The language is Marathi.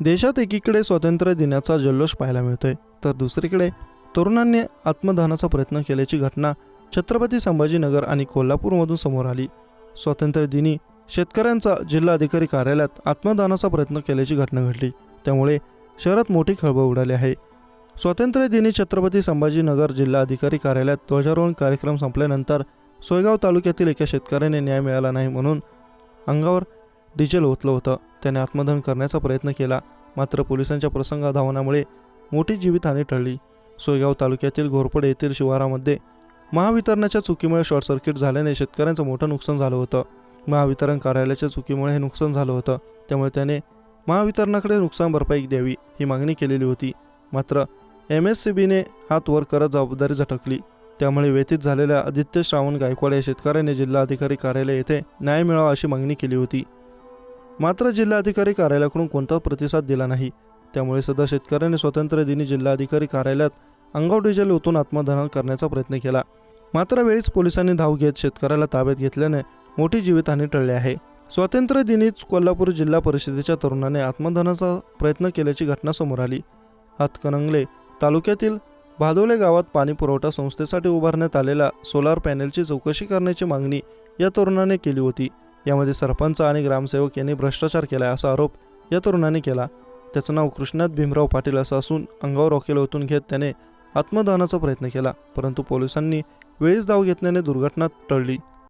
देशात एकीकडे स्वातंत्र्य दिनाचा जल्लोष पाहायला मिळतोय तर दुसरीकडे तरुणांनी आत्मदहनाचा प्रयत्न केल्याची घटना छत्रपती संभाजीनगर आणि कोल्हापूरमधून समोर आली. स्वातंत्र्य दिनी शेतकऱ्यांचा जिल्हाधिकारी कार्यालयात आत्मदहनाचा प्रयत्न केल्याची घटना घडली. त्यामुळे शहरात मोठी खळबळ उडाली आहे. स्वातंत्र्य दिनी छत्रपती संभाजीनगर जिल्हाधिकारी कार्यालयात ध्वजारोहण कार्यक्रम संपल्यानंतर सोयगाव तालुक्यातील एका शेतकऱ्याने न्याय मिळाला नाही म्हणून अंगावर डिझेल ओतलं होतं. त्याने आत्मदहन करण्याचा प्रयत्न केला. मात्र पोलिसांच्या प्रसंगाधावनामुळे मोठी जीवितहानी ठरली सोयगाव तालुक्यातील घोरपड येथील शिवारामध्ये महावितरणाच्या चुकीमुळे शॉर्ट सर्किट झाल्याने शेतकऱ्यांचं मोठं नुकसान झालं होतं. महावितरण कार्यालयाच्या चुकीमुळे हे नुकसान झालं होतं. त्यामुळे त्याने महावितरणाकडे नुकसान भरपाई द्यावी ही मागणी केलेली होती. मात्र एम एस सी बीने हात वर करत जबाबदारी झटकली. त्यामुळे व्यतीत झालेल्या आदित्य श्रावण गायकवाड या शेतकऱ्याने जिल्हाधिकारी कार्यालय येथे न्याय मिळावा अशी मागणी केली होती. मात्र जिल्हाधिकारी कार्यालयाकडून कोणताच प्रतिसाद दिला नाही. त्यामुळे सध्या शेतकऱ्याने स्वातंत्र्य दिनी जिल्हाधिकारी कार्यालयात अंगाव डिझेल ओतून आत्मदहन करण्याचा प्रयत्न केला. मात्र वेळीच पोलिसांनी धाव घेत शेतकऱ्याला ताब्यात घेतल्याने मोठी जीवितहानी टळली आहे. स्वातंत्र्य दिनीच कोल्हापूर जिल्हा परिषदेच्या तरुणाने आत्मदहनाचा प्रयत्न केल्याची घटना समोर आली. हातकणंगले तालुक्यातील भादोले गावात पाणी पुरवठा संस्थेसाठी उभारण्यात आलेल्या सोलार पॅनेलची चौकशी करण्याची मागणी या तरुणाने केली होती. यामध्ये सरपंच आणि ग्रामसेवक यांनी भ्रष्टाचार केला असा आरोप या तरुणाने केला. त्याचं नाव कृष्णात भीमराव पाटील असं असून अंगावर रॉकेल ओतून घेत त्याने आत्मदहनाचा प्रयत्न केला परंतु पोलिसांनी वेळीच धाव घेतल्याने दुर्घटना टळली.